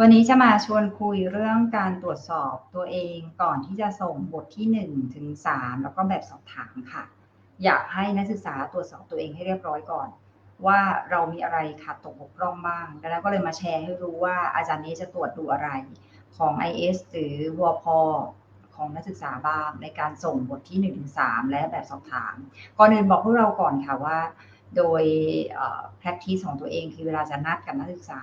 วันนี้จะมาชวนคุยเรื่องการตรวจสอบตัวเองก่อนที่จะส่งบทที่ 1 ถึง 3 แล้วก็แบบสอบถามค่ะ อยากให้นักศึกษาตรวจสอบตัวเองให้เรียบร้อยก่อน ว่าเรามีอะไรขาดตกบกพร่องบ้าง แล้วก็เลยมาแชร์ให้รู้ว่าอาจารย์นี้จะตรวจดูอะไรของ IS หรือวพของนักศึกษาบ้างในการส่งบทที่1ถึง3และแบบสอบถาม ก่อนอื่นบอกพวกเราก่อนค่ะว่า โดย practice ของตัวเองคือเวลาจะนัดกับนักศึกษา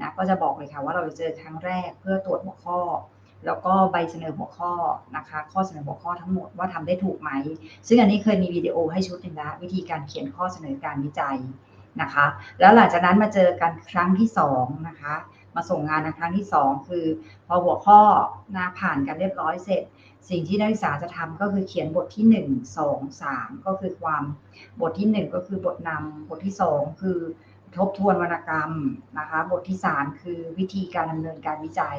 นะก็จะบอกเลยค่ะว่าเราจะเจอครั้งแรกเพื่อตรวจหัวข้อ แล้วก็ใบเสนอหัวข้อนะคะ ข้อเสนอหัวข้อทั้งหมดว่าทำได้ถูกไหม ซึ่งอันนี้เคยมีวิดีโอให้ชุดหนึ่งแล้ววิธีการเขียนข้อเสนอการวิจัยนะคะ แล้วหลังจากนั้นมาเจอกันครั้งที่2นะคะมาส่งงานในครั้งที่ 2 คือ พอหัวข้อนะผ่านกันเรียบร้อยเสร็จ สิ่งที่นักศึกษาจะทำก็คือเขียนบทที่ 1 2 3 ก็คือความบทที่ 1 ก็คือบทนำบทที่ 2 คือ ทบทวนวรรณกรรมนะคะ บทที่ 3 คือวิธีการดำเนินการวิจัย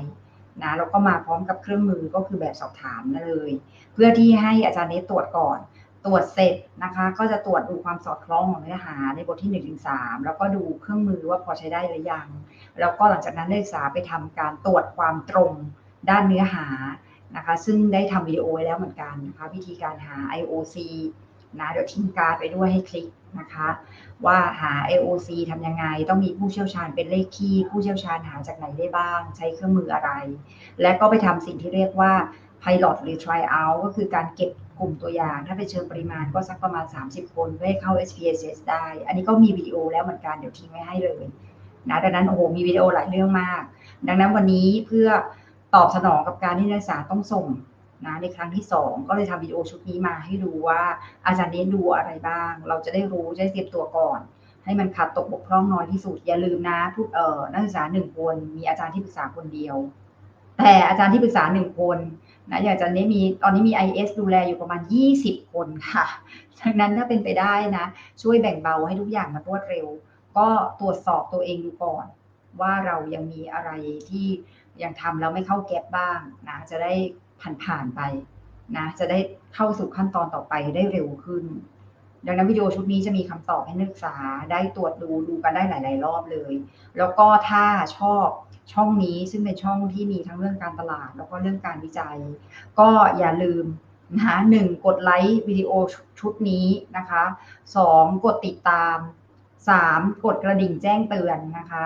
นะแล้วก็มาพร้อมกับเครื่องมือก็คือแบบสอบถามเลย เพื่อที่ให้อาจารย์เนตตรวจก่อน ตรวจเสร็จนะคะ ก็จะตรวจดูความสอดคล้องของเนื้อหาในบทที่1นถึงสแล้วก็ดูเครื่องมือว่าพอใช้ได้หรือยัง แล้วก็หลังจากนั้นนักศึกษาไปทำการตรวจความตรงด้านเนื้อหานะคะ ซึ่งได้ทำวิดีโอไว้แล้วเหมือนกันนะคะวิธีการหา IOC นะเดี๋ยวทิ้งการไปด้วยให้คลิก นะคะว่าหา AOC ทำยังไง ต้องมีผู้เชี่ยวชาญเป็นเลขคี่ ผู้เชี่ยวชาญหาจากไหนได้บ้าง ใช้เครื่องมืออะไร และก็ไปทำสิ่งที่เรียกว่า Pilot หรือ Tryout ก็คือการเก็บกลุ่มตัวอย่าง ถ้าไปเชิงปริมาณก็สักประมาณ 30 คนเพื่อเข้า SPSS ได้ อันนี้ก็มีวิดีโอแล้วเหมือนกัน เดี๋ยวทิ้งไว้ให้เลยนะดังนั้นโอ้โหมีวิดีโอหลายเรื่องมาก ดังนั้นวันนี้เพื่อตอบสนองกับการที่นักศึกษาต้องส่ง นะในครั้งที่ 2 ก็เลยทำวิดีโอชุดนี้มาให้ดูว่าอาจารย์เน้นดูอะไรบ้าง เราจะได้รู้จะได้เตรียมตัวก่อน ให้มันขาดตกบกพร่องน้อยที่สุด อย่าลืมนะทุกเอ่อนักศึกษาหนึ่งคนมีอาจารย์ที่ปรึกษาคนเดียว แต่อาจารย์ที่ปรึกษาหนึ่งคนนะอย่างอาจารย์นี้มีตอนนี้มี IS ดูแลอยู่ประมาณ 20 คนค่ะดังนั้นถ้าเป็นไปได้นะ ช่วยแบ่งเบาให้ทุกอย่างมันรวดเร็ว ก็ตรวจสอบตัวเองดูก่อนว่าเรายังมีอะไรที่ยังทำแล้วไม่เข้าแก๊บบ้างนะจะได้ ผ่านๆไปนะจะได้เข้าสู่ขั้นตอนต่อไปได้เร็วขึ้น ดังนั้นวิดีโอชุดนี้จะมีคำตอบให้นักศึกษาได้ตรวจดูดูกันได้หลาย ๆ รอบเลย แล้วก็ถ้าชอบช่องนี้ซึ่งเป็นช่องที่มีทั้งเรื่องการตลาด แล้วก็เรื่องการวิจัย ก็อย่าลืมนะคะหนึ่งกดไลค์วิดีโอชุดนี้นะคะสองกดติดตามสามกดกระดิ่งแจ้งเตือนนะคะ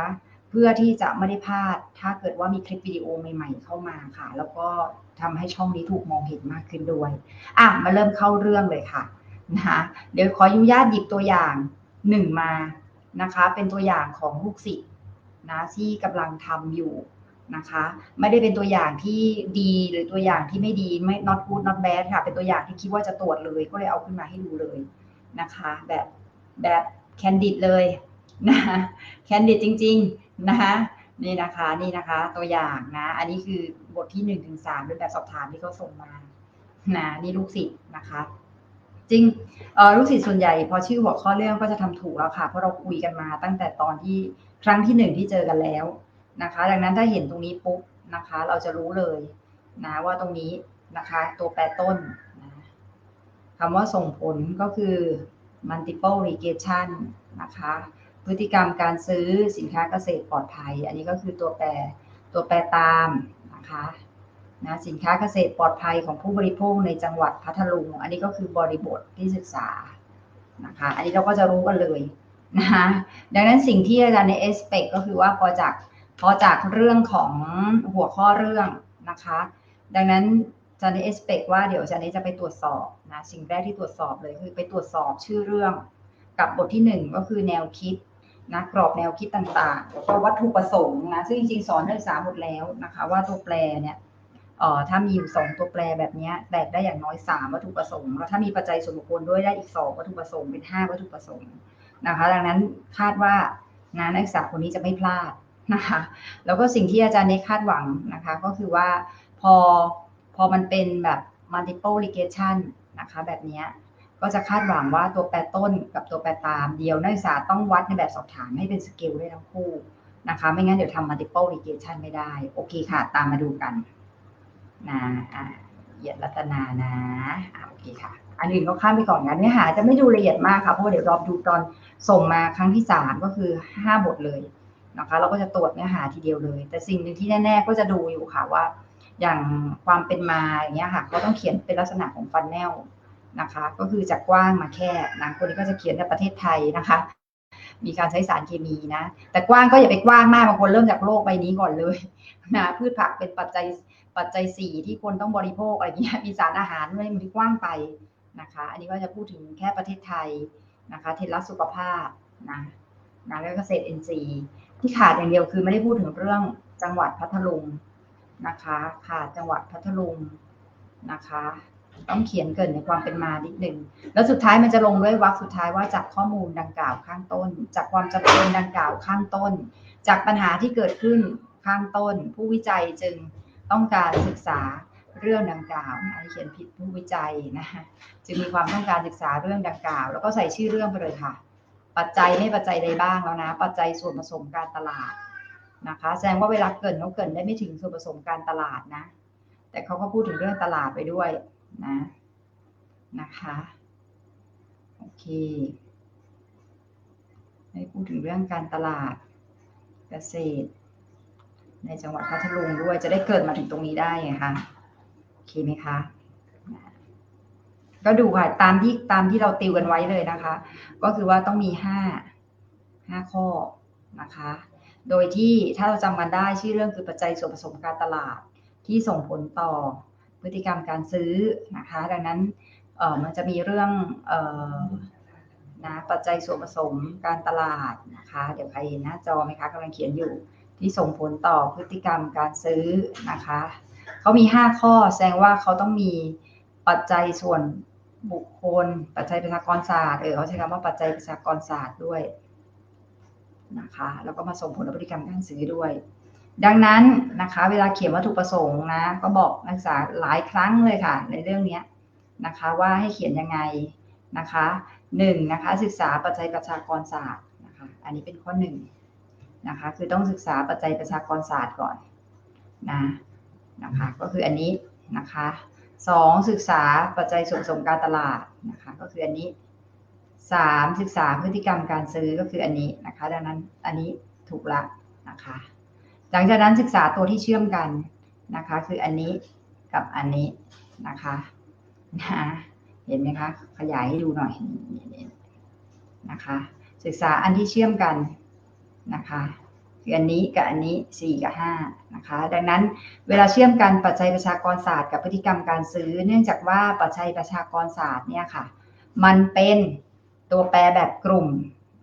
เพื่อที่จะไม่ได้พลาด ถ้าเกิดว่ามีคลิปวิดีโอใหม่ๆ เข้ามาค่ะ แล้วก็ทำให้ช่องนี้ถูกมองเห็นมากขึ้นด้วย อะ มาเริ่มเข้าเรื่องเลยค่ะนะคะเดี๋ยวขออนุญาตหยิบตัวอย่างหนึ่งมานะคะ เป็นตัวอย่างของลูกศิษย์นะที่กำลังทำอยู่นะคะ ไม่ได้เป็นตัวอย่างที่ดีหรือตัวอย่างที่ไม่ดีไม่ not good not bad ค่ะ เป็นตัวอย่างที่คิดว่าจะตรวจเลย ก็เลยเอาขึ้นมาให้ดูเลยนะคะ แบบแบบแคนดิดเลยนะแคนดิดจริง ๆ นะคะนี่นะคะนี่นะคะ ตัวอย่างนะ อันนี้คือบทที่หนึ่งถึงสามเป็นแบบสอบถามที่เขาส่งมานะนี่ลูกศิษย์นะคะ จริงลูกศิษย์ส่วนใหญ่พอชื่อหัวข้อเรื่องก็จะทำถูกแล้วค่ะ เพราะเราคุยกันมาตั้งแต่ตอนที่ครั้งที่หนึ่งที่เจอกันแล้วนะคะ ดังนั้นถ้าเห็นตรงนี้ปุ๊บนะคะ เราจะรู้เลยนะว่าตรงนี้นะคะ ตัวแปรต้นนะคำว่าส่งผลก็คือ multiple regression นะคะ พฤติกรรมการซื้อสินค้าเกษตรปลอดภัย อันนี้ก็คือตัวแปรตัวแปรตามนะคะนะสินค้าเกษตรปลอดภัยของผู้บริโภคในจังหวัดพัทลุง อันนี้ก็คือบริบทที่ศึกษานะคะอันนี้เราก็จะรู้กันเลยนะคะดังนั้นสิ่งที่อาจารย์ในเอสเปกก็คือว่าพอจากพอจากเรื่องของหัวข้อเรื่องนะคะ ดังนั้นอาจารย์ในเอสเปกว่าเดี๋ยวอาจารย์นี้จะไปตรวจสอบนะสิ่งแรกที่ตรวจสอบเลยคือไปตรวจสอบชื่อเรื่องกับบทที่ 1 ก็คือแนวคิด นะกรอบแนวคิดต่างๆแล้วก็วัตถุประสงค์นะซึ่งจริงๆสอนนักศึกษาหมดแล้วนะคะ ว่าตัวแปรเนี่ยเอ่อถ้ามีอยู่สองตัวแปรแบบนี้แตกได้อย่างน้อย 3 วัตถุประสงค์แล้วถ้ามีปัจจัยส่วนบุคคลด้วยได้อีก 2 วัตถุประสงค์เป็น 5 วัตถุประสงค์นะคะ ดังนั้นคาดว่างานนักศึกษาคนนี้จะไม่พลาดนะคะแล้วก็สิ่งที่อาจารย์เนคาดหวังนะคะ ก็คือว่าพอพอมันเป็นแบบ multiple regression นะคะแบบนี้ ก็จะคาดหวังว่าตัวแปรต้นกับตัวแปรตามเดียวนักศึกษาต้องวัดในแบบสอบถามให้เป็นสเกลได้ทั้งคู่นะคะ ไม่งั้นเดี๋ยวทำ multiple regression ไม่ได้ โอเคค่ะ ตามมาดูกันนะอ่าเหยียดรัตนานะอ่าโอเคค่ะ อันอื่นก็ข้ามไปก่อนงั้นเนื้อหาจะไม่ดูละเอียดมากค่ะ เพราะเดี๋ยวรอบดูตอนส่งมาครั้งที่สามก็คือห้าบทเลยนะคะ เราก็จะตรวจเนื้อหาทีเดียวเลย แต่สิ่งหนึ่งที่แน่ ๆ ก็จะดูอยู่ค่ะว่า อย่างความเป็นมาอย่างเงี้ยค่ะ ก็ต้องเขียนเป็นลักษณะของฟันแนล นะคะ ก็คือจากกว้างมาแคบนะคนนี้ก็จะเขียนในประเทศไทยนะคะ มีการใช้สารเคมีนะ แต่กว้างก็อย่าไปกว้างมากบางคนเริ่มจากโลกใบนี้ก่อนเลยนะพืชผักเป็นปัจจัยปัจจัยสี่ที่คนต้องบริโภคอะไรเงี้ยมีสารอาหารไม่มันกว้างไปนะคะ อันนี้ก็จะพูดถึงแค่ประเทศไทยนะคะเทรัสสุขภาพนะนะแล้วก็เกษตรอินทรีย์ที่ขาดอย่างเดียวคือไม่ได้พูดถึงเรื่องจังหวัดพัทลุงนะคะ ขาดจังหวัดพัทลุงนะคะ ต้องเขียนเกินในความเป็นมานิดหนึ่งแล้วสุดท้ายมันจะลงด้วยวรรคสุดท้ายว่าจากข้อมูลดังกล่าวข้างต้น จากความจำเป็นดังกล่าวข้างต้น จากปัญหาที่เกิดขึ้นข้างต้น ผู้วิจัยจึงต้องการศึกษาเรื่องดังกล่าวอันนี้เขียนผิดผู้วิจัยนะจึงมีความต้องการศึกษาเรื่องดังกล่าว แล้วก็ใส่ชื่อเรื่องไปเลยค่ะ ปัจจัยไม่ปัจจัยใดบ้างแล้วนะ ปัจจัยส่วนผสมการตลาดนะคะ แสดงว่าเวลาเกินเขาเกินได้ไม่ถึงส่วนผสมการตลาดนะ แต่เขาก็พูดถึงเรื่องตลาดไปด้วย นะนะคะโอเคให้พูดถึงเรื่องการตลาดเกษตร ในจังหวัดพัทลุงด้วยจะได้เกิดมาถึงตรงนี้ได้ไงคะโอเคไหมคะก็ดูค่ะตามที่ตามที่เราติวกันไว้เลยนะคะ ก็คือว่าต้องมีห้าห้าข้อนะคะ โดยที่ถ้าเราจำกันได้ชื่อเรื่องคือปัจจัยส่วนผสมการตลาดที่ส่งผลต่อ พฤติกรรมการซื้อนะคะ ดังนั้นมันจะมีเรื่องออนะปัจจัยส่วนผสมการตลาดนะคะ เดี๋ยวใครเห็นหน้าจอไหมคะกำลังเขียนอยู่ที่ส่งผลต่อพฤติกรรมการซื้อนะคะเขามี 5 ข้อแสดงว่าเขาต้องมีปัจจัยส่วนบุคคล ปัจจัยประชากรศาสตร์เออเขาใช้คำว่าปัจจัยประชากรศาสตร์ด้วยนะคะแล้วก็มาส่งผลต่อพฤติกรรมการซื้อด้วย ดังนั้นนะคะเวลาเขียนวัตถุประสงค์นะก็บอกนักศึกษาหลายครั้งเลยค่ะ ในเรื่องนี้นะคะว่าให้เขียนยังไงนะคะหนึ่งนะคะศึกษาปัจจัยประชากรศาสตร์นะคะอันนี้เป็นข้อหนึ่งนะคะคือต้องศึกษาปัจจัยประชากรศาสตร์ก่อนนะนะคะก็คืออันนี้นะคะสองศึกษาปัจจัยส่วนผสมการตลาดนะคะก็คืออันนี้สามศึกษาพฤติกรรมการซื้อก็คืออันนี้นะคะดังนั้นอันนี้ถูกละนะคะ หลังจากนั้นศึกษาตัวที่เชื่อมกันนะคะ คืออันนี้กับอันนี้นะคะนะเห็นไหมคะ ขยายให้ดูหน่อยนะคะ ศึกษาอันที่เชื่อมกันนะคะคืออันนี้กับอันนี้ 4 กับ5นะคะดังนั้นเวลาเชื่อมกันปัจจัยประชากรศาสตร์กับพฤติกรรมการซื้อ เนื่องจากว่าปัจจัยประชากรศาสตร์เนี่ยค่ะ มันเป็นตัวแปรแบบกลุ่ม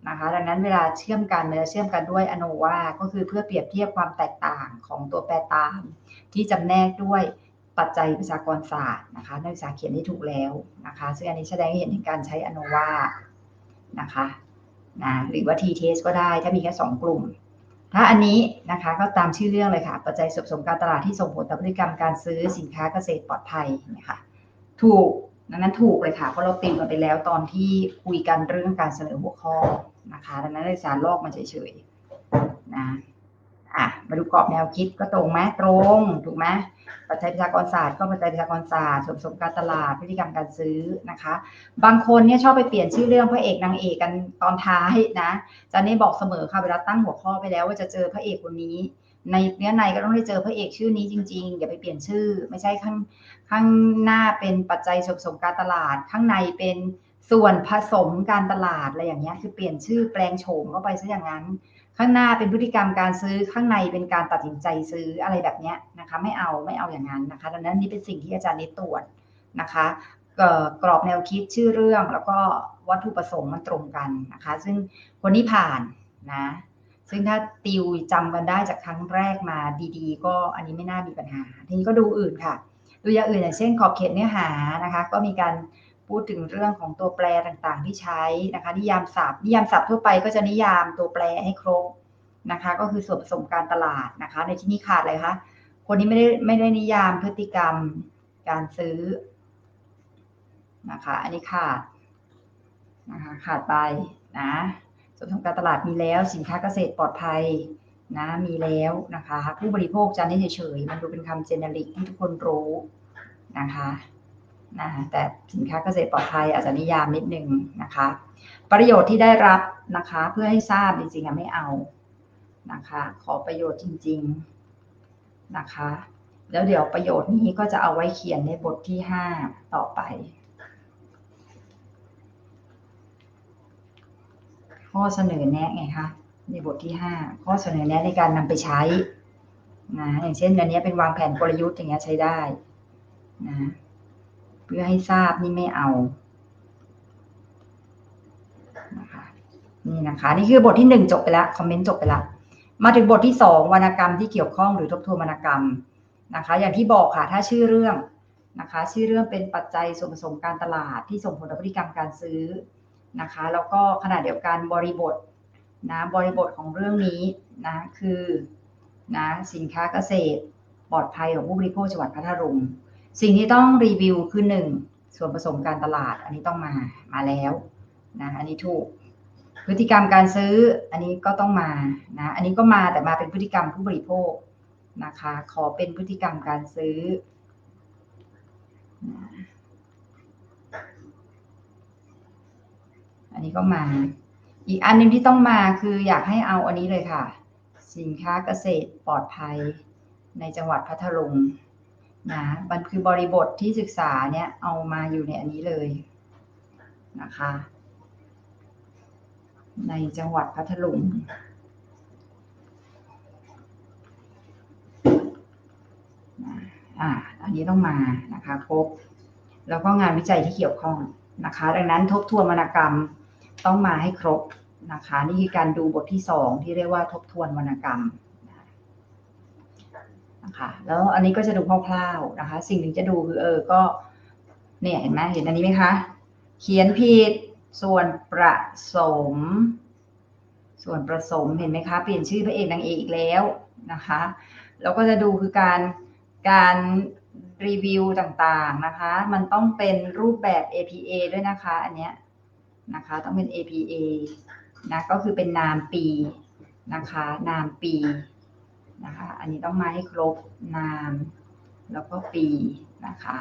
นะคะดังนั้นเวลาเชื่อมกันเนื้อเชื่อมกันด้วยอโนวา ก็คือเพื่อเปรียบเทียบความแตกต่างของตัวแปรตาม ที่จำแนกด้วยปัจจัยประชากรศาสตร์นะคะนักศึกษาเขียนได้ถูกแล้วนะคะซึ่งอันนี้แสดงให้เห็นถึงการใช้อโนวานะคะนะหรือว่า t-test ก็ได้ถ้ามีแค่ 2 กลุ่ม ถ้าอันนี้นะคะก็ตามชื่อเรื่องเลยค่ะ ปัจจัยส่วนผสมการตลาดที่ส่งผลต่อพฤติกรรมการซื้อสินค้าเกษตรปลอดภัยนะคะถูกดังนั้นถูกเลยค่ะเพราะเราติวกันไปแล้วตอนที่คุยกันเรื่องการเสนอหัวข้อ นะคะดังนั้นนักศึกษาลอกมาเฉยๆนะอะมาดูกรอบแนวคิดก็ตรงไหมตรงถูกไหมปัจจัยประชากรศาสตร์ก็ปัจจัยประชากรศาสตร์ส่วนผสมการตลาดพฤติกรรมการซื้อนะคะ บางคนเนี่ยชอบไปเปลี่ยนชื่อเรื่องพระเอกนางเอกกันตอนท้ายนะจันนี่บอกเสมอค่ะเวลาตั้งหัวข้อไปแล้วว่าจะเจอพระเอกคนนี้ ในเนื้อในก็ต้องได้เจอพระเอกชื่อนี้จริงๆอย่าไปเปลี่ยนชื่อ ไม่ใช่ข้างข้างหน้าเป็นปัจจัยส่วนผสมการตลาด ข้างในเป็น ส่วนผสมการตลาดอะไรอย่างเงี้ยคือเปลี่ยนชื่อแปลงโฉมเข้าไปซะอย่างนั้น ข้างหน้าเป็นพฤติกรรมการซื้อข้างในเป็นการตัดสินใจซื้ออะไรแบบเนี้ยนะคะไม่เอาไม่เอาอย่างนั้นนะคะดังนั้นนี่เป็นสิ่งที่อาจารย์นิดตรวจนะคะกรอบแนวคิดชื่อเรื่องแล้วก็วัตถุประสงค์มันตรงกันนะคะ ซึ่งคนนี้ผ่านนะซึ่งถ้าติวจำกันได้จากครั้งแรกมาดีๆ ก็อันนี้ไม่น่ามีปัญหา ทีนี้ก็ดูอื่นค่ะ ดูอย่างอื่นอย่างเช่นขอบเขตเนื้อหานะคะ ก็มีการ พูดถึงเรื่องของตัวแปรต่างๆ ที่ใช้นะคะ นิยามศัพท์นิยามศัพท์ทั่วไปก็จะนิยามตัวแปรให้ครบนะคะ ก็คือส่วนผสมการตลาดนะคะ ในที่นี้ขาดอะไรคะคนนี้ไม่ได้ไม่ได้นิยามพฤติกรรมการซื้อนะคะ อันนี้ขาดนะคะขาดไปนะส่วนผสมการตลาดมีแล้วสินค้าเกษตรปลอดภัยนะมีแล้วนะคะ ผู้บริโภคจะได้เฉยๆมันดูเป็นคำเจเนริกที่ทุกคนรู้นะคะ นะแต่สินค้าเกษตรปลอดภัยอาจจะนิยามนิดนึงนะคะ ประโยชน์ที่ได้รับนะคะเพื่อให้ทราบจริงๆไม่เอานะคะ ขอประโยชน์จริง ๆนะคะ แล้วเดี๋ยวประโยชน์นี้ก็จะเอาไว้เขียนในบทที่ห้าต่อไป ข้อเสนอแนะไงคะในบทที่ห้าข้อเสนอแนะในการนำไปใช้นะอย่างเช่นอันนี้เป็นวางแผนกลยุทธ์อย่างเงี้ยใช้ได้นะ เพื่อให้ทราบนี่ไม่เอานะคะนี่นะคะ นี่คือบทที่หนึ่งจบไปแล้วคอมเมนต์จบไปแล้วมาถึงบทที่สองวรรณกรรมที่เกี่ยวข้องหรือทบทวนวรรณกรรมนะคะ อย่างที่บอกค่ะถ้าชื่อเรื่องนะคะ ชื่อเรื่องเป็นปัจจัยส่วนผสมการตลาดที่ส่งผลต่อพฤติกรรมการซื้อนะคะ แล้วก็ขณะเดียวกันบริบทนะบริบทของเรื่องนี้นะคือนะสินค้าเกษตรปลอดภัยของผู้บริโภคจังหวัดพัทลุง สิ่งที่ต้องรีวิวคือหนึ่งส่วนผสมการตลาด อันนี้ต้องมามาแล้วนะอันนี้ถูก พฤติกรรมการซื้ออันนี้ก็ต้องมานะอันนี้ก็มาแต่มาเป็นพฤติกรรมผู้บริโภคนะคะ ขอเป็นพฤติกรรมการซื้อ อันนี้ก็มา อีกอันนึงที่ต้องมาคืออยากให้เอาอันนี้เลยค่ะ สินค้าเกษตรปลอดภัยในจังหวัดพัทลุง นะมันคือบริบทที่ศึกษาเนี่ยเอามาอยู่ในอันนี้เลยนะคะ ในจังหวัดพัทลุงอ่าอันนี้ต้องมานะคะครบแล้วก็งานวิจัยที่เกี่ยวข้องนะคะ ดังนั้นทบทวนวรรณกรรมต้องมาให้ครบนะคะ นี่คือการดูบทที่สองที่เรียกว่าทบทวนวรรณกรรม นะคะแล้วอันนี้ก็จะดูคร่าวๆนะคะ สิ่งหนึ่งจะดูคือเออก็เนี่ยเห็นไหมเห็นอันนี้ไหมคะ เขียนผิดส่วนประสม ส่วนผสมเห็นไหมคะ เปลี่ยนชื่อพระเอกนางเอกอีกแล้วนะคะแล้วก็จะดูคือการการรีวิวต่างๆนะคะ มันต้องเป็นรูปแบบ APA ด้วยนะคะ อันเนี้ยนะคะ ต้องเป็น APA นะก็คือเป็นนามปีนะคะ นามปี นะคะ อันนี้ต้องมาให้ครบนาม แล้วก็ปีนะคะ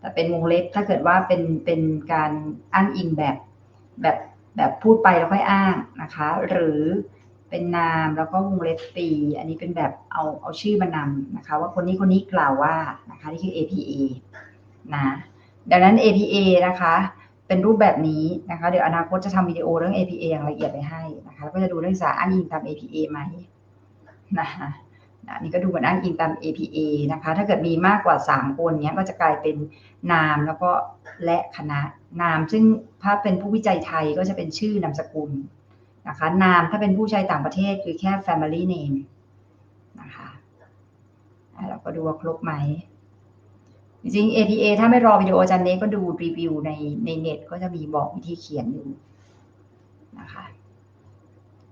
แต่เป็นวงเล็บถ้าเกิดว่าเป็นเป็นการอ้างอิงแบบแบบแบบพูดไปแล้วค่อยอ้างนะคะ หรือเป็นนามแล้วก็วงเล็บปี อันนี้เป็นแบบเอาเอาชื่อมานำนะคะ ว่าคนนี้คนนี้กล่าวว่านะคะนี่คือ APA นะดังนั้น APA นะคะ เป็นรูปแบบนี้นะคะ เดี๋ยวอนาคตจะทำวิดีโอเรื่อง APA อย่างละเอียดไปให้นะคะแล้วก็จะดูเรื่องสาอ้างอิงตาม APA ไหม นะคะนะนี่ก็ดูเหมือนอ้างอิงตาม APA นะคะ ถ้าเกิดมีมากกว่า 3 คนเนี้ยก็จะกลายเป็นนามแล้วก็และคณะนาม ซึ่งถ้าเป็นผู้วิจัยไทยก็จะเป็นชื่อนามสกุลนะคะ นามถ้าเป็นผู้ใช้ต่างประเทศคือแค่ family name นะคะเราก็ดูว่าครบไหม จริงๆ APA ถ้าไม่รอวิดีโออาจารย์เน้ก็ดูรีวิวในในเน็ตก็จะมีบอกวิธีเขียนอยู่นะคะ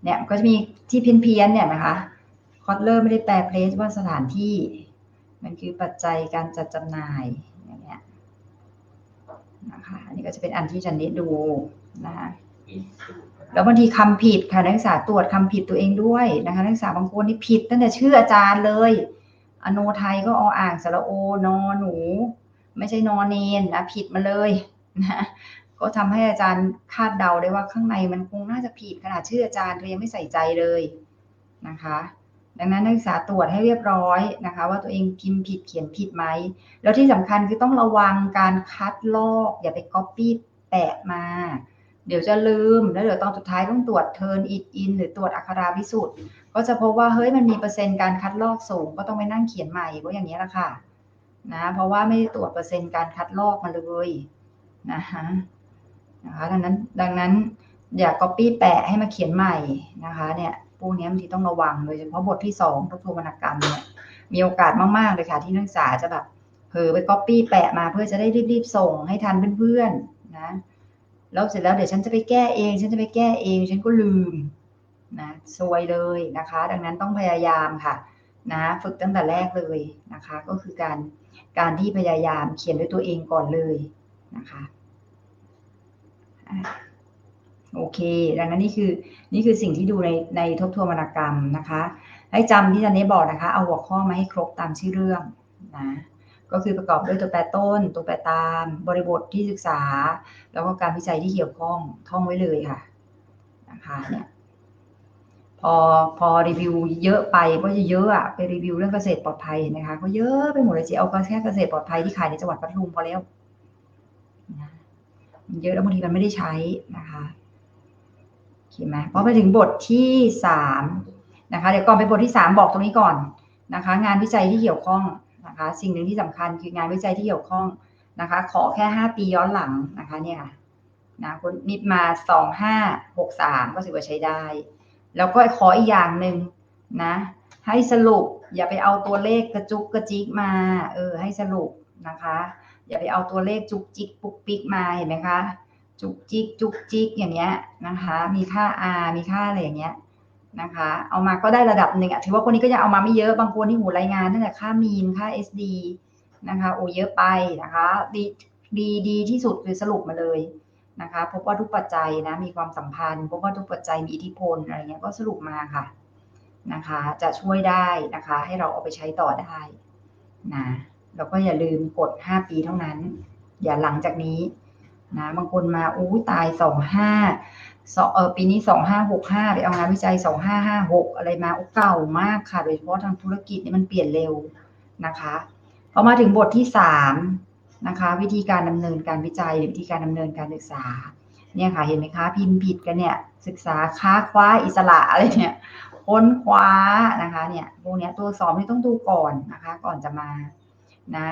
เนี่ยก็จะมีที่เพี้ยนๆเนี่ยนะคะ อตเลอร์ไม่ได้แปลเพลสว่าสถานที่ มันคือปัจจัยการจัดจำหน่ายอย่างเงี้ยนะคะอันนี้ก็จะเป็นอันที่จันนิดดูนะคะแล้วบางทีคำผิดค่ะนักศึกษาตรวจคำผิดตัวเองด้วยนะคะนักศึกษาบางคนนี่ผิดตั้งแต่ชื่ออาจารย์เลย อโนไทยก็ออ่างสระโอนอหนู ไม่ใช่นอนเนนนะผิดมาเลยนะก็ทำให้อาจารย์คาดเดาได้ว่าข้างในมันคงน่าจะผิดขนาดชื่ออาจารย์เธอยังไม่ใส่ใจเลยนะคะ ดังนั้นนักศึกษาตรวจให้เรียบร้อยนะคะ ว่าตัวเองพิมพ์ผิดเขียนผิดไหม แล้วที่สำคัญคือต้องระวังการคัดลอก อย่าไปก๊อปปี้แปะมา เดี๋ยวจะลืม แล้วเดี๋ยวตอนสุดท้ายต้องตรวจเทิร์นอิดอินหรือตรวจอักขราวิสุทธ์ก็จะพบว่าเฮ้ยมันมีเปอร์เซ็นต์การคัดลอกสูง ก็ต้องไปนั่งเขียนใหม่ก็อย่างนี้ละค่ะนะเพราะว่าไม่ได้ตรวจเปอร์เซ็นต์การคัดลอกมาเลยนะคะนะคะดังนั้นดังนั้นอย่าก๊อปปี้แปะให้มาเขียนใหม่นะคะเนี่ย พวกนี้บางทีต้องระวังโดยเฉพาะบทที่สองทบทวนวรรณกรรมเนี่ยมีโอกาสมากๆเลยค่ะ ที่นักศึกษาจะแบบเผลอไปก๊อปปี้แปะมาเพื่อจะได้รีบๆส่งให้ทันเพื่อนๆนะแล้วเสร็จแล้วเดี๋ยวฉันจะไปแก้เอง ฉันจะไปแก้เอง ฉันก็ลืมนะซวยเลยนะคะ ดังนั้นต้องพยายามค่ะนะฝึกตั้งแต่แรกเลยนะคะ ก็คือการการที่พยายามเขียนด้วยตัวเองก่อนเลยนะคะ โอเค ดังนั้นนี่คือนี่คือสิ่งที่ดูในในทบทวนวรรณกรรมนะคะให้จำที่จันนี้บอกนะคะ เอาหัวข้อมาให้ครบตามชื่อเรื่องนะก็คือประกอบด้วยตัวแปรต้น ตัวแปรตาม บริบทที่ศึกษา แล้วก็การวิจัยที่เกี่ยวข้องท่องไว้เลยค่ะนะคะเนี่ยพอพอรีวิวเยอะไปก็จะเยอะอะไปรีวิวเรื่องเกษตรปลอดภัยนะคะก็เยอะไปหมดเลยจีเอาแค่เกษตรปลอดภัยที่ขายในจังหวัดพัทลุงพอแล้วนะเยอะแล้วบางทีมันไม่ได้ใช้นะคะ โอเคไหมพอไปถึงบทที่สามนะคะ เดี๋ยวก่อนไปบทที่สามบอกตรงนี้ก่อนนะคะ งานวิจัยที่เกี่ยวข้องนะคะ สิ่งหนึ่งที่สำคัญคืองานวิจัยที่เกี่ยวข้องนะคะ ขอแค่ห้าปีย้อนหลังนะคะ เนี่ยค่ะนะคนนิดมาสองห้าหกสามก็ถือว่าใช้ได้ แล้วก็ขออีกอย่างหนึ่งนะ ให้สรุปอย่าไปเอาตัวเลขกระจุกกระจิกมา เออ ให้สรุปนะคะ อย่าไปเอาตัวเลขจุกจิกปุกปิกมาเห็นไหมคะ จุกจิกจุกจิกอย่างเงี้ยนะคะ มีค่า r มีค่าอะไรอย่างเงี้ยนะคะ เอามาก็ได้ระดับหนึ่งอะถือว่าคนนี้ก็ยังเอามาไม่เยอะบางคนที่หูรายงานตั้งแต่ค่ามีนค่า SD นะคะโอเยอะไปนะคะ ดีดีดีที่สุดคือสรุปมาเลยนะคะพบว่าทุกปัจจัยนะมีความสัมพันธ์พบว่าทุกปัจจัยมีอิทธิพลอะไรเงี้ยก็สรุปมาค่ะนะคะ จะช่วยได้นะคะ ให้เราเอาไปใช้ต่อได้นะแล้วก็อย่าลืมกด 5 ปีเท่านั้น อย่าหลังจากนี้ นะบางคนมาอู้ตายสองห้าสองเออปีนี้สองห้าหกห้าไปเอางานวิจัยสองห้าห้าหกอะไรมาโอ้เก่ามากค่ะ โดยเฉพาะทางธุรกิจนี่มันเปลี่ยนเร็วนะคะพอมาถึงบทที่สามนะคะ วิธีการดำเนินการวิจัยหรือวิธีการดำเนินการศึกษา เนี่ยค่ะเห็นไหมคะพิมพ์ผิดกันเนี่ย ศึกษาค้าคว้าอิสระอะไรเนี่ยค้นคว้านะคะ เนี่ยพวกนี้ตัวสอบนี่ต้องดูก่อนนะคะ ก่อนจะมานะ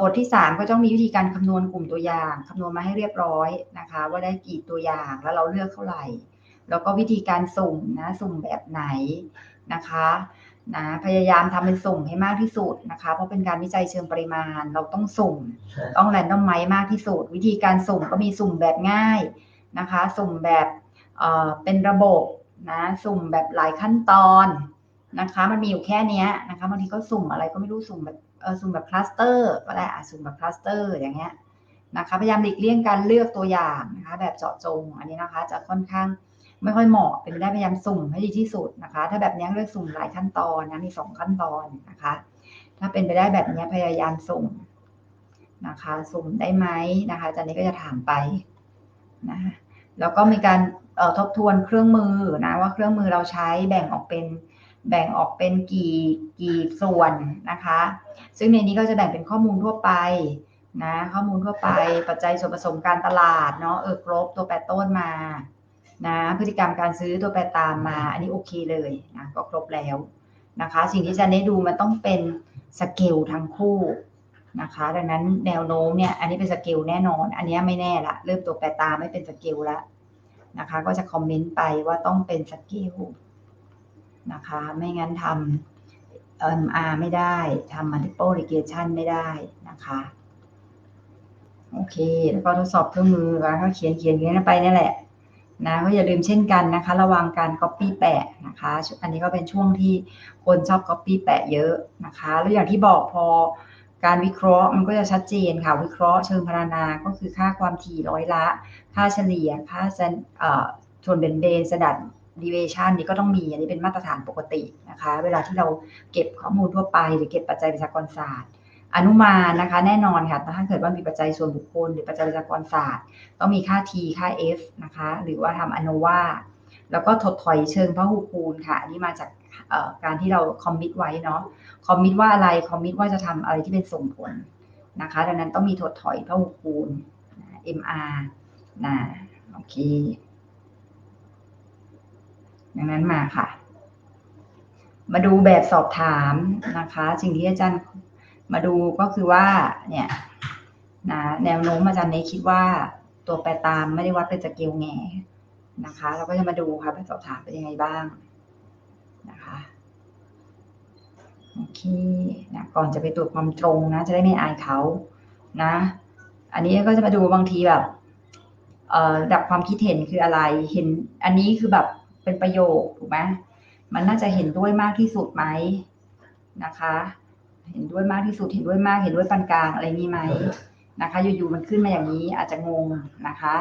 บทที่ 3 ก็ต้องมีวิธีการคำนวณกลุ่มตัวอย่าง คำนวณมาให้เรียบร้อยนะคะ ว่าได้กี่ตัวอย่างแล้วเราเลือกเท่าไหร่ แล้วก็วิธีการสุ่มนะสุ่มแบบไหนนะคะนะพยายามทำเป็นสุ่มให้มากที่สุดนะคะ เพราะเป็นการวิจัยเชิงปริมาณ เราต้องสุ่ม ต้องแรนดอมไมมากที่สุด วิธีการสุ่มก็มีสุ่มแบบง่ายนะคะ สุ่มแบบเเป็นระบบนะสุ่มแบบหลายขั้นตอนนะคะ มันมีอยู่แค่นี้นะคะบางทีก็สุ่มอะไรก็ไม่รู้สุ่มแบบ เออสุ่มแบบคลัสเตอร์ก็ได้อะสุ่มแบบคลัสเตอร์อย่างเงี้ยนะคะพยายามหลีกเลี่ยงการเลือกตัวอย่างนะคะแบบเจาะจงอันนี้นะคะ จะค่อนข้างไม่ค่อยเหมาะเป็นไปได้พยายามสุ่มให้ดีที่สุดนะคะ ถ้าแบบนี้เลือกสุ่มหลายขั้นตอนนะมีสองขั้นตอนนะคะ ถ้าเป็นไปได้แบบนี้พยายามสุ่มนะคะ สุ่มได้ไหมนะคะอาจารย์นี้ก็จะถามไปนะแล้วก็มีการทบทวนเครื่องมือนะว่าเครื่องมือเราใช้แบ่งออกเป็น แบ่งออกเป็นกี่กี่ส่วนนะคะ ซึ่งในนี้ก็จะแบ่งเป็นข้อมูลทั่วไปนะข้อมูลทั่วไปปัจจัยส่วนผสมการตลาดเนาะเออครบตัวแปรต้นมานะพฤติกรรมการซื้อตัวแปรตามมา อันนี้โอเคเลยนะก็ครบแล้วนะคะ สิ่งที่จะได้ดูมันต้องเป็นสเกลทั้งคู่นะคะ ดังนั้นแนวโน้มเนี่ยอันนี้เป็นสเกลแน่นอน อันนี้ไม่แน่ละเริ่มตัวแปรตามไม่เป็นสเกลละนะคะ ก็จะคอมเมนต์ไปว่าต้องเป็นสเกล นะคะ ไม่งั้นทำเอ็มอาร์ไม่ได้ทำ multiple regression ไม่ได้นะคะ โอเค แล้วก็ทดสอบเครื่องมือแล้วก็เขียนเขียนอย่างนี้ไปนี่แหละนะก็อย่าลืมเช่นกันนะคะ ระวังการ copy แปะนะคะ อันนี้ก็เป็นช่วงที่คนชอบ copy แปะเยอะนะคะ แล้วอย่างที่บอกพอการวิเคราะห์มันก็จะชัดเจนค่ะ วิเคราะห์เชิงพรรณนาก็คือค่าความถี่ร้อยละ ค่าเฉลี่ย ค่าส่วนเบนเบนสดัด ดีเวชันนี้ก็ต้องมี อันนี้เป็นมาตรฐานปกตินะคะ เวลาที่เราเก็บข้อมูลทั่วไป หรือเก็บปัจจัยประชากรศาสตร์ อนุมานนะคะ แน่นอนค่ะถ้าเกิดว่ามีปัจจัยส่วนบุคคล หรือปัจจัยประชากรศาสตร์ ต้องมีค่า t ค่า f นะคะ หรือว่าทำอโนวาแล้วก็ถดถอยเชิงพหุคูณค่ะ อันนี้มาจากการที่เราคอมมิตไว้เนาะคอมมิตว่าอะไรคอมมิตว่าจะทำอะไรที่เป็นส่งผลนะคะ ดังนั้นต้องมีถดถอยพหุคูณ mr นะโอเค ดังนั้นมาค่ะ มาดูแบบสอบถามนะคะ สิ่งที่อาจารย์มาดูก็คือว่าเนี่ยนะแนวโน้มอาจารย์เนคิดว่าตัวแปรตามไม่ได้วัดเป็นสเกลแงนะคะ เราก็จะมาดูค่ะแบบสอบถามเป็นยังไงบ้างนะคะโอเคนะก่อนจะไปตรวจความตรงนะ จะได้ไม่อายเขานะ อันนี้ก็จะมาดูบางทีแบบเอ่อดับความคิดเห็นคืออะไรเห็น อันนี้คือแบบ เป็นประโยคถูกไหมมันน่าจะเห็นด้วยมากที่สุดไหมนะคะ เห็นด้วยมากที่สุดเห็นด้วยมากเห็นด้วยปานกลางอะไรนี้ไหมนะคะ อยู่ๆมันขึ้นมาอย่างนี้อาจจะงงนะคะ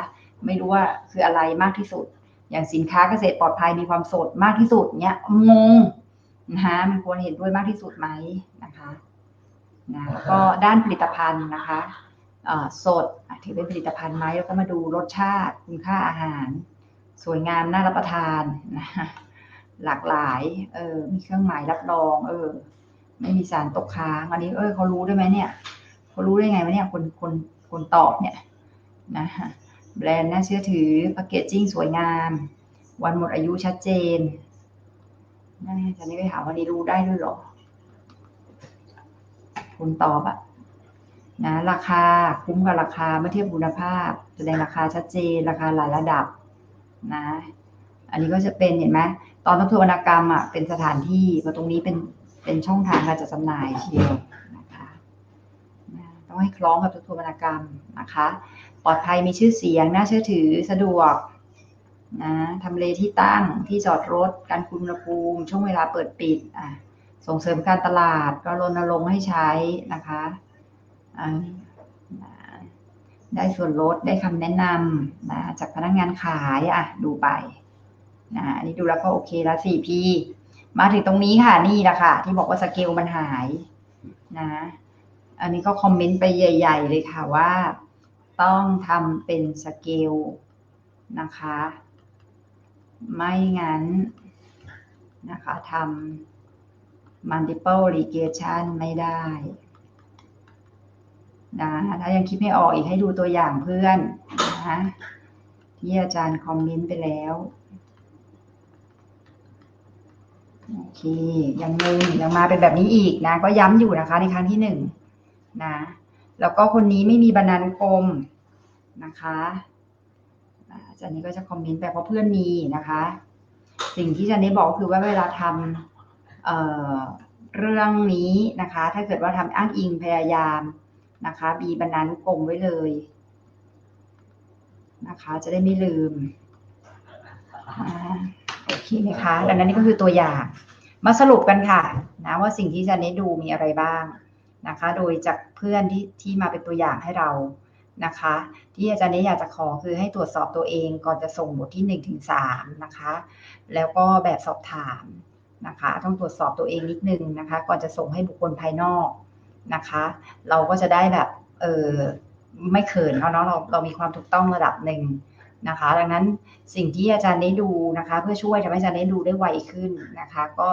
ไม่รู้ว่าคืออะไรมากที่สุด อย่างสินค้าเกษตรปลอดภัยมีความสดมากที่สุดเนี้ยงงนะคะมันควรเห็นด้วยมากที่สุดไหมนะคะนะแล้วก็ด้านผลิตภัณฑ์นะคะสดถือเป็นผลิตภัณฑ์ไหมแล้วก็มาดูรสชาติคุณค่าอาหาร สวยงามน่ารับประทานนะหลากหลายเออมีเครื่องหมายรับรอง เออ ไม่มีสารตกค้าง อันนี้ เออเขารู้ได้ไหมเนี่ยเขารู้ได้ไงวะเนี่ยคนคนคนตอบเนี่ยนะฮะแบรนด์น่าเชื่อถือแพคเกจจิ้งสวยงาม วันหมดอายุชัดเจนนั่นจะนี่ไปถามวันนี้รู้ได้ด้วยหรอคุณตอบอะนะราคาคุ้มกับราคาเมื่อเทียบคุณภาพ แสดงราคาชัดเจน ราคาหลายระดับ นะ อันนี้ก็จะเป็นเห็นไหมตอนทบทวนวรรณกรรมอะเป็นสถานที่พอตรงนี้เป็นเป็นช่องทางการจัดจำหน่ายเชียวนะคะต้องให้คล้องกับทบทวนวรรณกรรมนะคะ ปลอดภัยมีชื่อเสียงน่าเชื่อถือสะดวกนะทำเลที่ตั้งที่จอดรถ การคุมอุณหภูมิ ช่วงเวลาเปิดปิดอะส่งเสริมการตลาดก็รณรงค์ให้ใช้นะคะอ่า ได้ส่วนลดได้คำแนะนำนะจากพนักงงานขายอะดูไปนะอันนี้ดูแล้วก็โอเคแล้ว 4P มาถึงตรงนี้ค่ะนี่แหละค่ะ ที่บอกว่าสเกลมันหายนะอันนี้ก็คอมเมนต์ไปใหญ่ ๆ เลยค่ะว่า ต้องทำเป็นสเกลนะคะ ไม่งั้นนะคะทำ multiple regression ไม่ได้ นะถ้ายังคิดไม่ออกอีกให้ดูตัวอย่างเพื่อนนะที่อาจารย์คอมเมนต์ไปแล้วโอเคยังหนึ่งยังมาเป็นแบบนี้อีกนะ ก็ย้ำอยู่นะคะ ในครั้งที่หนึ่งนะแล้วก็คนนี้ไม่มีบรรณานุกรมนะคะอาจารย์นี้ก็จะคอมเมนต์ไปเพราะเพื่อนมีนะคะ สิ่งที่อาจารย์นี้บอกคือว่าเวลาทำเเรื่องนี้นะคะ ถ้าเกิดว่าทำอ้างอิงพยายาม นะคะมีบรรณานุกรมไว้เลยนะคะ จะได้ไม่ลืมโอเคไหมคะ ดังนั้นนี่ก็คือตัวอย่าง มาสรุปกันค่ะนะว่าสิ่งที่จะเน้ดูมีอะไรบ้างนะคะ โดยจากเพื่อนที่ที่มาเป็นตัวอย่างให้เรานะคะ ที่อาจารย์นี้อยากจะขอคือให้ตรวจสอบตัวเองก่อนจะส่งบทที่1นถึงสนะคะ แล้วก็แบบสอบถามนะคะ ต้องตรวจสอบตัวเองนิดนึงนะคะ ก่อนจะส่งให้บุคคลภายนอก นะคะ เราก็จะได้แบบเออไม่เขินเขาเนาะเราเรามีความถูกต้องระดับหนึ่งนะคะ ดังนั้นสิ่งที่อาจารย์ได้ดูนะคะ เพื่อช่วยทำให้อาจารย์ได้ดูได้ไวขึ้นนะคะ ก็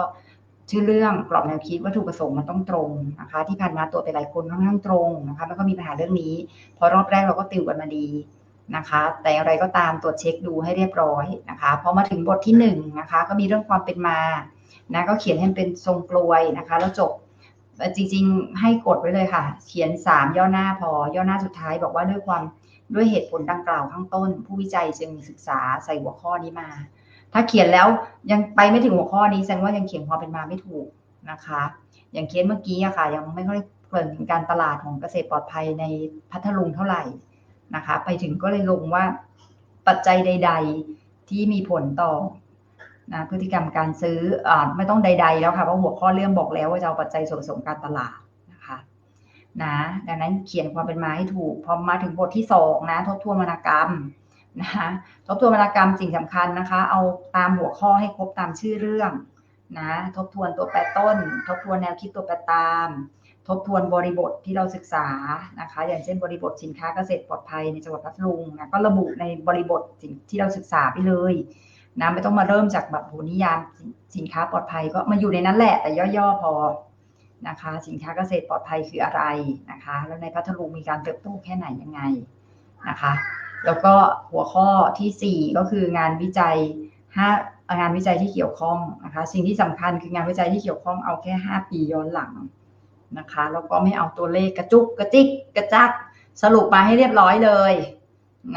ชื่อเรื่องกรอบแนวคิดวัตถุประสงค์มันต้องตรงนะคะ ที่ผ่านมาตัวไปหลายคนค่อนข้างตรงนะคะไม่ก็มีปัญหาเรื่องนี้พอรอบแรกเราก็ติวกันมาดีนะคะ แต่อะไรก็ตามตรวจเช็คดูให้เรียบร้อยนะคะพอมาถึงบทที่1นนะคะ ก็มีเรื่องความเป็นมานะก็เขียนให้เป็นทรงกลวยนะคะ แล้วจบ จริง ๆ ให้กดไว้เลยค่ะ เขียน 3 ย่อหน้าพอย่อหน้าสุดท้ายบอกว่าด้วยความด้วยเหตุผลดังกล่าวข้างต้น ผู้วิจัยจึงศึกษาใส่หัวข้อนี้มา ถ้าเขียนแล้วยังไปไม่ถึงหัวข้อนี้แสดงว่ายังเขียนความเป็นมาไม่ถูกนะคะ อย่างเคสเมื่อกี้อะค่ะ ยังไม่ค่อยเกิดถึงการตลาดของเกษตรปลอดภัยในพัทลุงเท่าไหร่นะคะ ไปถึงก็เลยลงว่าปัจจัยใด ๆ ที่มีผลต่อ นะพฤติกรรมการซื้ออไม่ต้องใด ๆ แล้วค่ะเพราะหัวข้อเรื่องบอกแล้วว่าจะเอาปัจจัยส่วนผสมการตลาดนะคะนะดังนั้นเขียนความเป็นมาให้ถูกพอมาถึงบทที่สองนะทบทวนวรรณกรรมนะคะทบทวนวรรณกรรมสิ่งสำคัญนะคะ เอาตามหัวข้อให้ครบตามชื่อเรื่องนะทบทวนตัวแปรต้น ทบทวนแนวคิดตัวแปรตาม ทบทวนบริบทที่เราศึกษานะคะ อย่างเช่นบริบทสินค้าเกษตรปลอดภัยในจังหวัดพัทลุงนะก็ระบุในบริบทที่เราศึกษาไปเลย นะไม่ต้องมาเริ่มจากแบบโหนิยามสินค้าปลอดภัยก็มาอยู่ในนั้นแหละ แต่ย่อๆพอนะคะ สินค้าเกษตรปลอดภัยคืออะไรนะคะ แล้วในพัทลุงมีการเติบโตแค่ไหนยังไงนะคะ แล้วก็หัวข้อที่ 4 ก็คืองานวิจัย5งานวิจัยที่เกี่ยวข้องนะคะ สิ่งที่สำคัญคืองานวิจัยที่เกี่ยวข้องเอาแค่ 5 ปีย้อนหลังนะคะแล้วก็ไม่เอาตัวเลขกระจุกกระจิกกระจักสรุปมาให้เรียบร้อยเลย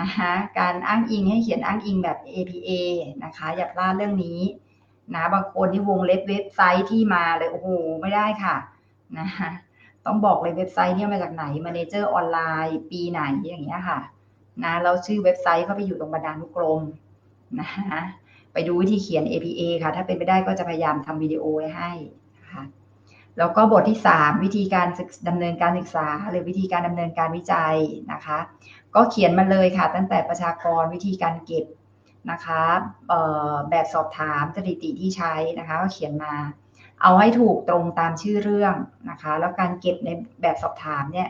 นะคะการอ้างอิงให้เขียนอ้างอิงแบบ APA นะคะอย่าพลาดเรื่องนี้นะบางคนที่วงเล็บเว็บไซต์ที่มาเลยโอ้โหไม่ได้ค่ะนะคะต้องบอกเลยเว็บไซต์เนี่ยมาจากไหนมาเนเจอร์ออนไลน์ปีไหนอย่างเงี้ยค่ะนะเราชื่อเว็บไซต์เขาไปอยู่ตรงบรรดานุกรมนะคะไปดูวิธีเขียน APA ค่ะ ถ้าเป็นไปได้ก็จะพยายามทำวิดีโอไว้ให้นะคะแล้วก็บทที่ 3 วิธีการดำเนินการศึกษา หรือวิธีการดำเนินการวิจัยนะคะ ก็เขียนมาเลยค่ะ ตั้งแต่ประชากรวิธีการเก็บนะคะแบบสอบถามสถิติที่ใช้นะคะก็เขียนมา เอาให้ถูกตรงตามชื่อเรื่องนะคะ แล้วการเก็บในแบบสอบถามเนี่ย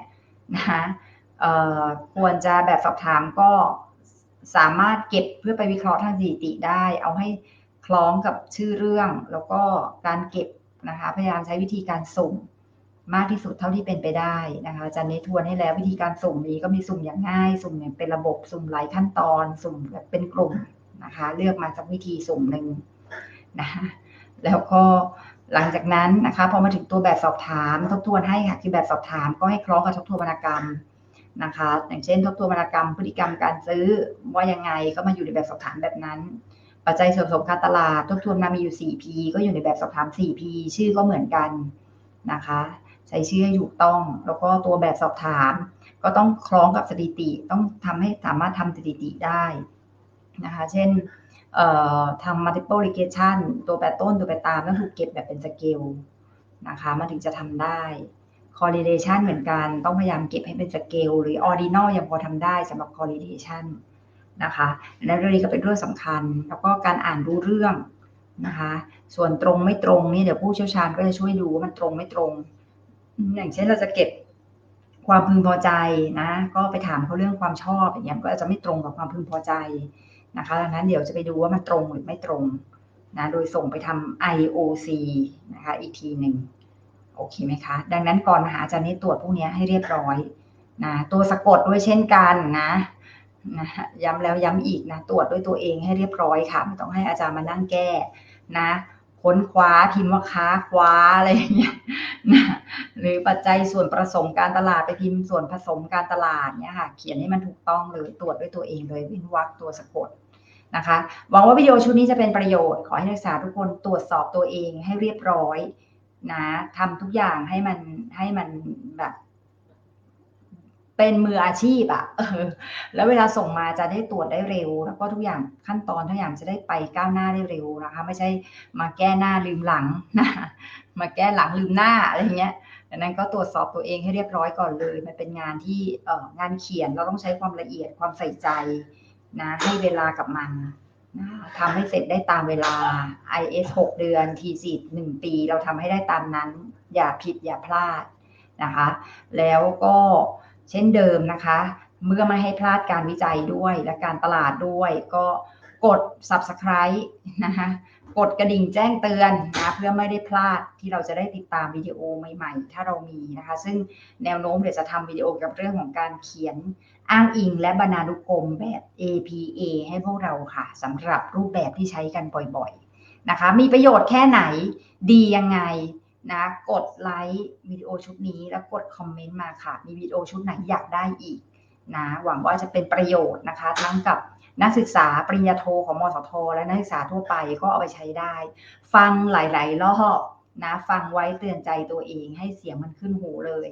นะคะควรจะแบบสอบถามก็สามารถเก็บเพื่อไปวิเคราะห์ทางสถิติได้ เอาให้คล้องกับชื่อเรื่อง แล้วก็การเก็บนะคะพยายามใช้วิธีการสุ่ม มากที่สุดเท่าที่เป็นไปได้นะคะอาจารย์เนทวนให้แล้ววิธีการสุ่มนี้ก็มีสุ่มอย่างง่าย สุ่มอย่างเป็นระบบสุ่มหลายขั้นตอน สุ่มแบบเป็นกลุ่มนะคะ เลือกมาสักวิธีสุ่มหนึ่งนะคะแล้วก็หลังจากนั้นนะคะพอมาถึงตัวแบบสอบถามทบทวนให้ค่ะคือแบบสอบถามก็ให้คล้องกับทบทวนวรรณกรรมนะคะ อย่างเช่น ทบทวนวรรณกรรมพฤติกรรมการซื้อว่ายังไงก็มาอยู่ในแบบสอบถามแบบนั้น ปัจจัยส่วนผสมการตลาดทบทวนมามีอยู่ 4P ก็อยู่ในแบบสอบถาม 4P ชื่อก็เหมือนกันนะคะ ใช้ชื่อให้ถูกต้อง แล้วก็ตัวแบบสอบถาม ก็ต้องคล้องกับสถิติ ต้องทำให้สามารถทำสถิติได้นะคะ เช่นทำ multiple regression ตัวแปรต้นตัวแปรตามต้องถูกเก็บแบบเป็นสเกลนะคะมันถึงจะทำได้ correlation เหมือนกันต้องพยายามเก็บให้เป็นสเกลหรือ ordinal ยังพอทำได้สำหรับ correlation นะคะและเรื่องนี้ก็เป็นเรื่องสำคัญ แล้วก็การอ่านรู้เรื่องนะคะ ส่วนตรงไม่ตรงนี่เดี๋ยวผู้เชี่ยวชาญก็จะช่วยดูว่ามันตรงไม่ตรง อย่างเช่นเราจะเก็บความพึงพอใจนะ ก็ไปถามเขาเรื่องความชอบอย่างเงี้ยก็อาจจะไม่ตรงกับความพึงพอใจนะคะดังนั้นเดี๋ยวจะไปดูว่ามันตรงหรือไม่ตรงนะโดยส่งไปทำ IOC นะคะอีกทีหนึ่งโอเคไหมคะ ดังนั้นก่อนมาหาอาจารย์นี่ตรวจพวกนี้ให้เรียบร้อยนะตัวสะกดด้วยเช่นกันนะนะย้ำแล้วย้ำอีกนะตรวจด้วยตัวเองให้เรียบร้อยค่ะไม่ต้องให้อาจารย์มานั่งแก้นะ ค้นคว้าพิมพ์ว่าค้าคว้าอะไรอย่างเงี้ยนะหรือปัจจัยส่วนผสมการตลาดไปพิมพ์ส่วนผสมการตลาดเนี่ยค่ะ เขียนให้มันถูกต้องเลยตรวจด้วยตัวเองเลยวินวักตัวสะกดนะคะหวังว่าวิดีโอชุดนี้จะเป็นประโยชน์ขอให้นักศึกษาทุกคนตรวจสอบตัวเองให้เรียบร้อยนะทำทุกอย่างให้มันให้มันแบบ เป็นมืออาชีพอะ่ะแล้วเวลาส่งมาจะได้ตรวจได้เร็ว แล้วก็ทุกอย่างขั้นตอนทุกอย่างจะได้ไปก้าวหน้าได้เร็วนะคะ ไม่ใช่มาแก้หน้าลืมหลังนะมาแก้หลังลืมหน้าอะไรเงี้ยดังนั้นก็ตรวจสอบตัวเองให้เรียบร้อยก่อนเลย มันเป็นงานที่เอองานเขียนเราต้องใช้ความละเอียดความใส่ใจนะให้เวลากับมันนะทำให้เสร็จได้ตามเวลา IS 6 เดือน T4 1ปี เราทำให้ได้ตามนั้น อย่าผิดอย่าพลาดนะคะ แล้วก็ เช่นเดิมนะคะ เมื่อไม่ให้พลาดการวิจัยด้วยและการตลาดด้วย ก็กด subscribe นะคะกดกระดิ่งแจ้งเตือนนะเพื่อไม่ได้พลาดที่เราจะได้ติดตามวิดีโอใหม่ๆ ถ้าเรามีนะคะ ซึ่งแนวโน้มเดี๋ยวจะทำวิดีโอกับเรื่องของการเขียนอ้างอิงและบรรณานุกรมแบบ APA ให้พวกเราค่ะสำหรับรูปแบบที่ใช้กันบ่อยๆนะคะ มีประโยชน์แค่ไหนดียังไง นะกดไลค์วิดีโอชุดนี้แล้วกดคอมเมนต์มาค่ะ มีวิดีโอชุดไหนอยากได้อีกนะหวังว่าจะเป็นประโยชน์นะคะ ทั้งกับนักศึกษาปริญญาโทของมสทและนักศึกษาทั่วไปก็เอาไปใช้ได้ ฟังหลาย ๆ รอบนะ ฟังไว้เตือนใจตัวเองให้เสียงมันขึ้นหูเลย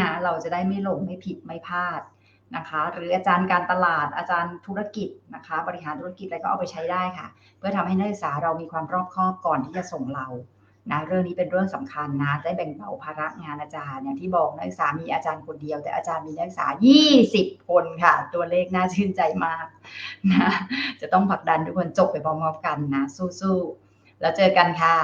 นะเราจะได้ไม่หลงไม่ผิดไม่พลาดนะคะ หรืออาจารย์การตลาดอาจารย์ธุรกิจนะคะ บริหารธุรกิจอะไรก็เอาไปใช้ได้ค่ะ เพื่อทำให้นักศึกษาเรามีความรอบคอบก่อนที่จะส่งเรา นะเรื่องนี้เป็นเรื่องสำคัญนะได้แบ่งเบาภาระงานอาจารย์อย่างที่บอกนักศึกษามีอาจารย์คนเดียว แต่อาจารย์มีนักศึกษา 20 คนค่ะ ตัวเลขน่าชื่นใจมากนะจะต้องผลักดันทุกคนจบไปพร้อมๆกันนะสู้ๆแล้วเจอกันค่ะ